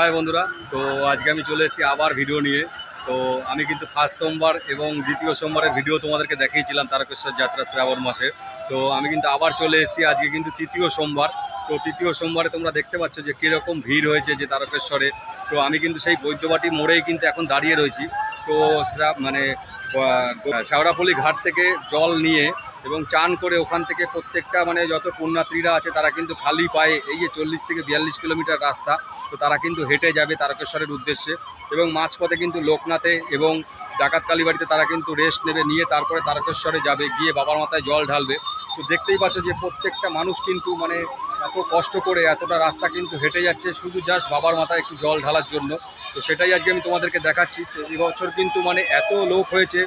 High বন্ধুরা তো আজকে আমি চলে এসেছি আবার ভিডিও নিয়ে। তো আমি কিন্তু ফার্স্ট সোমবার এবং দ্বিতীয় সোমবারের ভিডিও তোমাদেরকে দেখিয়েছিলাম তারকেশ্বর যাত্রা শ্রাবণ মাসে। তো আমি কিন্তু আবার চলে এসেছি আজকে কিন্তু তৃতীয় সোমবার। তো তৃতীয় সোমবারে তোমরা দেখতে পাচ্ছ যে কীরকম ভিড় হয়েছে যে তারকেশ্বরে। তো আমি কিন্তু সেই বৈদ্যবাটি মোড়েই কিন্তু এখন দাঁড়িয়ে রয়েছি। তো মানে আহ, ঘাট থেকে জল নিয়ে এবং চান করে ওখান থেকে প্রত্যেকটা মানে যত পুণ্যাত্রীরা আছে তারা কিন্তু খালি পায়ে এই যে চল্লিশ থেকে বিয়াল্লিশ কিলোমিটার রাস্তা তো তারা কিন্তু হেঁটে যাবে তারকেশ্বরের উদ্দেশ্যে এবং মাঝপথে কিন্তু লোকনাথে এবং ডাকাত কালীবাড়িতে তারা কিন্তু রেস্ট নেবে, নিয়ে তারপরে তারকেশ্বরে যাবে, গিয়ে বাবার মাথায় জল ঢালবে। তো দেখতেই পাচ্ছ যে প্রত্যেকটা মানুষ কিন্তু মানে এত কষ্ট করে এতটা রাস্তা কিন্তু হেঁটে যাচ্ছে, শুধু জাস্ট বাবার মাথায় একটু জল ঢালার জন্য। তো সেটাই আজকে আমি তোমাদেরকে দেখাচ্ছি। তো এবছর কিন্তু মানে এত লোক হয়েছে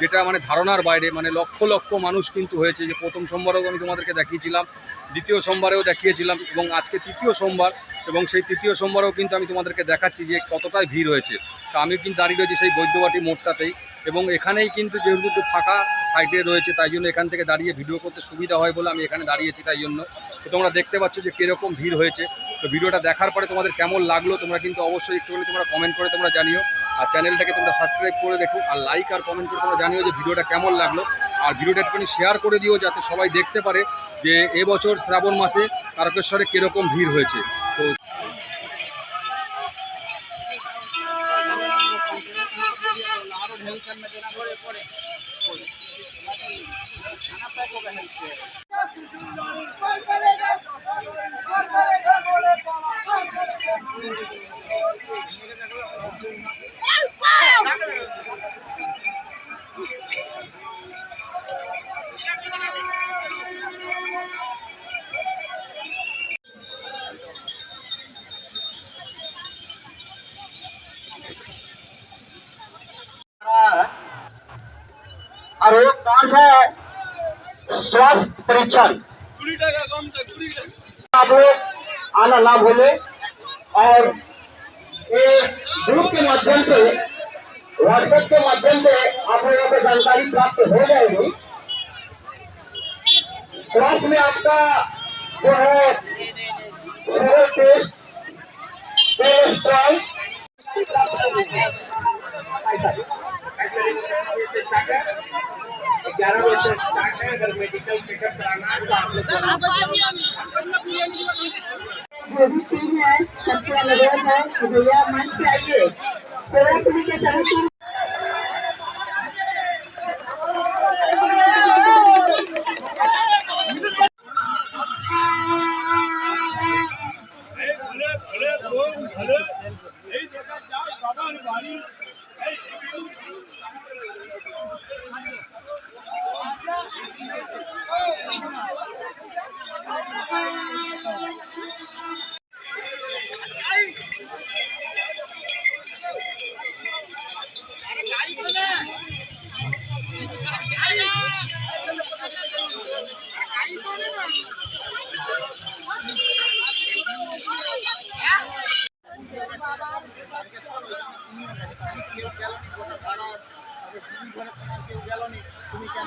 যেটা মানে ধারণার বাইরে মানে লক্ষ লক্ষ মানুষ কিন্তু হয়েছে যে প্রথম সোমবারেও আমি তোমাদেরকে দেখিয়েছিলাম, দ্বিতীয় সোমবারেও দেখিয়েছিলাম এবং আজকে তৃতীয় সোমবার এবং সেই তৃতীয় সোমবারেও কিন্তু আমি তোমাদেরকে দেখাচ্ছি যে কতটাই ভিড় হয়েছে। তো আমি কিন্তু দাঁড়িয়ে রয়েছি সেই বৈদ্যবাটি মোড়টাতেই এবং এখানেই কিন্তু যেহেতু একটু ফাঁকা সাইডে রয়েছে, তাই জন্য এখান থেকে দাঁড়িয়ে ভিডিও করতে সুবিধা হয় বলে আমি এখানে দাঁড়িয়েছি তাই জন্য। তো তোমরা দেখতে পাচ্ছ যে কীরকম ভিড় হয়েছে। তো ভিডিওটা দেখার পরে তোমাদের কেমন লাগল তোমরা কিন্তু অবশ্যই একটুখানি তোমরা কমেন্ট করে তোমরা জানিও। আর চ্যানেলটাকে তোমরা সাবস্ক্রাইব করে দেখো আর লাইক আর কমেন্ট করে তোমরা জানিও যে ভিডিওটা কেমন লাগল। আর ভিডিওটা একটুখানি শেয়ার করে দিও যাতে সবাই দেখতে পারে যে এবছর শ্রাবণ মাসে তারকেশ্বরে কীরকম ভিড় হয়েছে। তো और एक काम है स्वास्थ्य परीक्षण आप लोग आना ना भूले और ये ग्रुप के माध्यम से व्हाट्सएप के माध्यम से आप लोगों को जानकारी प्राप्त हो जाएगी। स्वास्थ्य में आपका जो है शुगर टेस्ट कोलेस्ट्रॉल ग्यारह बजे से स्टार्ट है अगर मेडिकल चेकअप कराना है तो आप लोग जो भी टीम है सबसे अनुरोध है भैया मंच से आइए सोलापुरी এই জায়গা যাও বাবার বাড়ি এই কেউ গেল নি, গোটা ভাড়া তাদের ঘরে তোমার কেউ গেল নি, তুমি কেন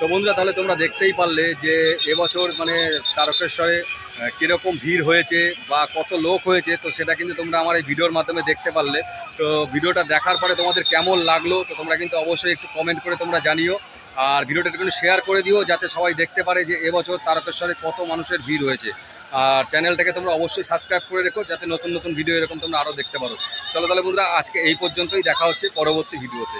তো বন্ধুরা, তাহলে তোমরা দেখতেই পারলে যে এবছর মানে তারকেশ্বরে কীরকম ভিড় হয়েছে বা কত লোক হয়েছে, তো সেটা কিন্তু তোমরা আমার এই ভিডিওর মাধ্যমে দেখতে পারলে। তো ভিডিওটা দেখার পরে তোমাদের কেমন লাগল, তো তোমরা কিন্তু অবশ্যই একটু কমেন্ট করে তোমরা জানিও। আর ভিডিওটা একটু শেয়ার করে দিও, যাতে সবাই দেখতে পারে যে এবছর তারকেশ্বরে কত মানুষের ভিড় হয়েছে। আর চ্যানেলটাকে তোমরা অবশ্যই সাবস্ক্রাইব করে রেখো, যাতে নতুন নতুন ভিডিও এরকম তোমরা আরও দেখতে পারো। চলো তাহলে বন্ধুরা, আজকে এই পর্যন্তই, দেখা হচ্ছে পরবর্তী ভিডিওতে